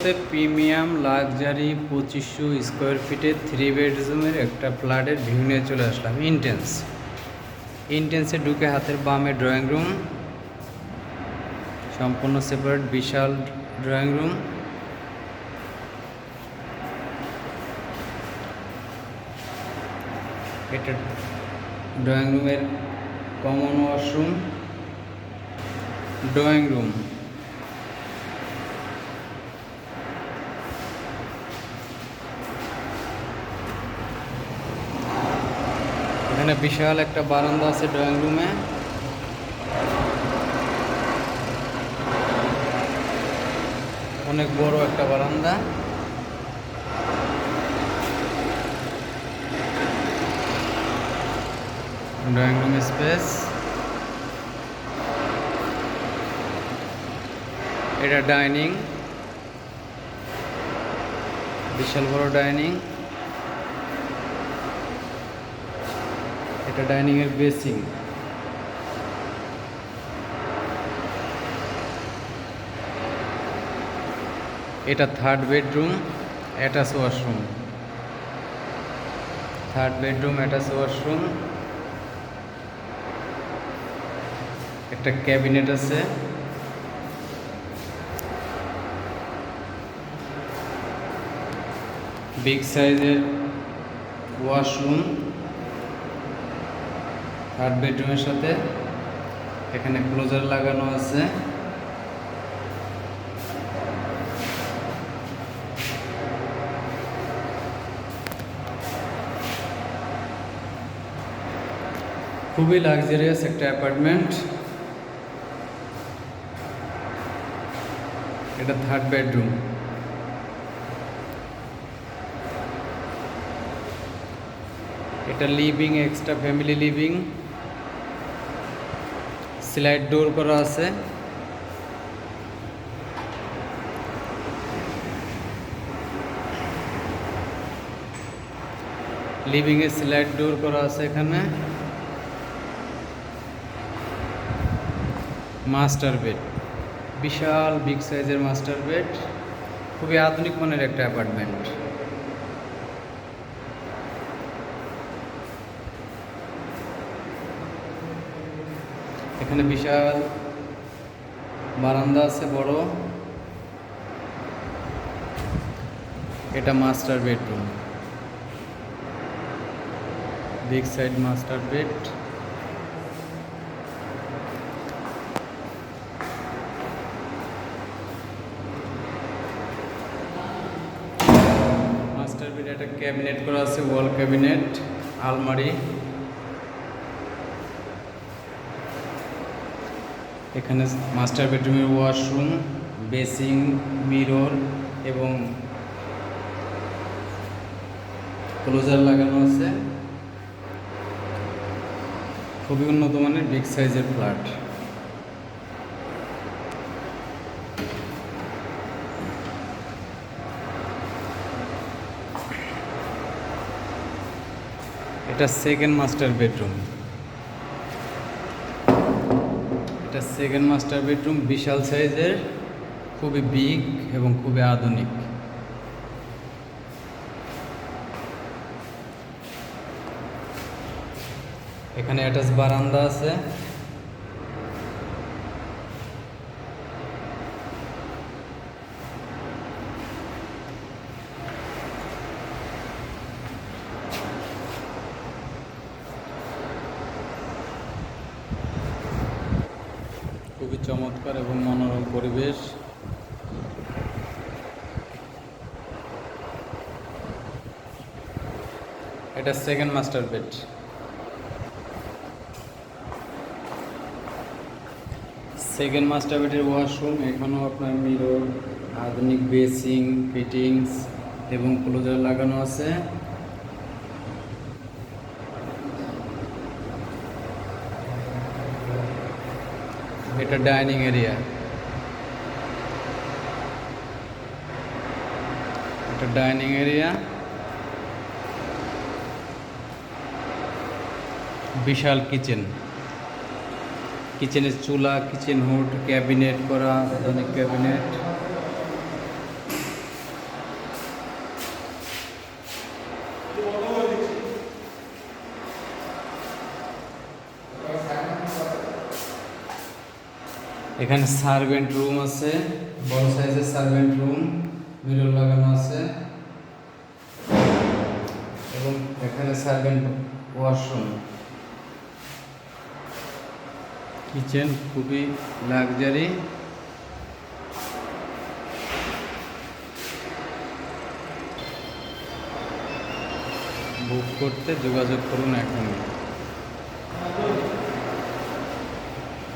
Premium luxury পঁচিশশো square ফিটে three বেডরুমের একটা ফ্ল্যাটের ভিউ নিয়ে চলে আসলাম ইন্টেন্স ইন্টেন্সে ঢুকে হাতের বামে ড্রয়িং রুম সম্পূর্ণ সেপারেট বিশাল ড্রয়িং রুম এটা ড্রয়িং রুমের কমন ওয়াশরুম ড্রয়িং রুম এখানে বিশাল একটা বারান্দা আছে ড্রয়িং রুমে অনেক বড় একটা বারান্দা। ড্রয়িং রুম স্পেস এটা ডাইনিং বিশাল বড় ডাইনিং এটা ডাইনিং এর বেসিং এটা third bedroom attach washroom third bedroom attach washroom একটা ক্যাবিনেট আছে। বিগ সাইজের ওয়াশরুম থার্ড বেডরুমের সাথে। এখানে ক্লোজার লাগানো আছে। খুবই লাক্সারিয়াস একটা অ্যাপার্টমেন্ট। এটা থার্ড বেডরুম। এটা living, extra family living. Slide door করা আছে। লিভিং এ স্লাইড ডোর করা আছে এখানে। মাস্টার বেড বিশাল বিগ সাইজের মাস্টার বেড খুবই আধুনিক মানের একটা অ্যাপার্টমেন্ট এখানে বিশাল বারান্দা আছে, বড়। এটা master bedroom. Big side master bed. Master bed একটা ক্যাবিনেট করা আছে, ওয়াল ক্যাবিনেট, আলমারি। এখানে মাস্টার বেডরুমের ওয়াশরুম বেসিং মিরর এবং ক্লোজার লাগানো আছে। খুবই উন্নত মানের বিগ সাইজের ফ্ল্যাট এটা সেকেন্ড মাস্টার বেডরুম এটা সেকেন্ড মাস্টার বেডরুম বিশাল সাইজের, খুবই বিগ এবং খুবই আধুনিক। এখানে অ্যাটাচ বারান্দা আছে খুবই চমৎকার এবং মনোরম পরিবেশ। এটা second master bed second master বেডের ওয়াশরুম এখানেও আপনার মিরর আধুনিক বেসিং ফিটিংস এবং ক্লোজার লাগানো আছে। এটা ডাইনিং এরিয়া। এটা ডাইনিং এরিয়া। বিশাল কিচেন। কিচেনের চুলা, কিচেন হুড, ক্যাবিনেট করা আধুনিক ক্যাবিনেট। এখানে সার্ভেন্ট রুম আছে, বড় সাইজের সার্ভেন্ট রুম মিরর লাগানো আছে, এবং এখানে সার্ভেন্ট ওয়াশরুম কিচেন খুবই লাক্সারি বুক করতে যোগাযোগ করুন এখন